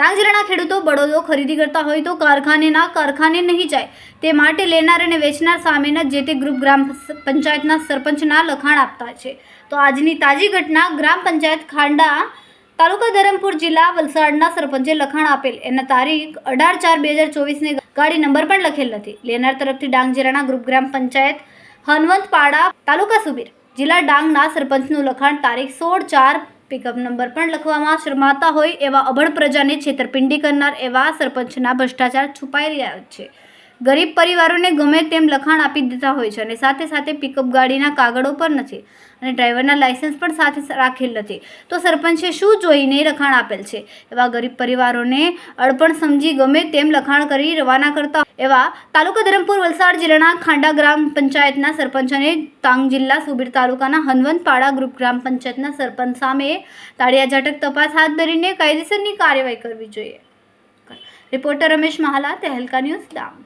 ડાંગજરાના ખેડૂતો બળદો ખરીદી કરતા હોય તો કારખાનેના કારખાને નહીં જાય. તે માટે લેનાર અને વેચનાર સામેના જે તે ગ્રુપ ગ્રામ પંચાયતના સરપંચના લખાણ આપતા છે. તો આજની તાજી ઘટના ગ્રામ પંચાયત ખાંડા તાલુકા ધરમપુર જિલ્લા વલસાડના સરપંચે લખાણ આપેલ. એના તારીખ અઢાર ચાર બે હજાર ચોવીસને ગાડી નંબર પણ લખેલ નથી. લેનાર તરફથી ડાંગ જિલ્લાના ગ્રુપ ગ્રામ પંચાયત હનવંતપાડા તાલુકા સુબીર જિલ્લા ડાંગના સરપંચનું લખાણ તારીખ સોળ ચાર પિકઅપ નંબર પણ લખવામાં શરમાતા હોય એવા અભણ પ્રજાને છેતરપિંડી કરનાર એવા સરપંચના ભ્રષ્ટાચાર છુપાઈ રહ્યા છે. ગરીબ પરિવારોને ગમે તેમ લખાણ આપી દેતા હોય છે અને સાથે સાથે પિકઅપ ગાડીના કાગળો પણ નથી અને ડ્રાઈવરના લાયસન્સ પણ સાથે રાખેલ નથી. તો સરપંચે શું જોઈને લખાણ આપેલ છે? એવા ગરીબ પરિવારોને અડપણ સમજી ગમે તેમ લખાણ કરી રવાના કરતા એવા તાલુકા ધરમપુર, વલસાડ જિલ્લાના ખાંડા ગ્રામ પંચાયતના સરપંચ અને તાંગ જિલ્લા સુબીર તાલુકાના હનવંતપાડા ગ્રુપ ગ્રામ પંચાયતના સરપંચ સામે તાળિયા ઝાટક તપાસ હાથ ધરીને કાયદેસરની કાર્યવાહી કરવી જોઈએ. Reporter Ramesh Mahala, Tehelka news Dang.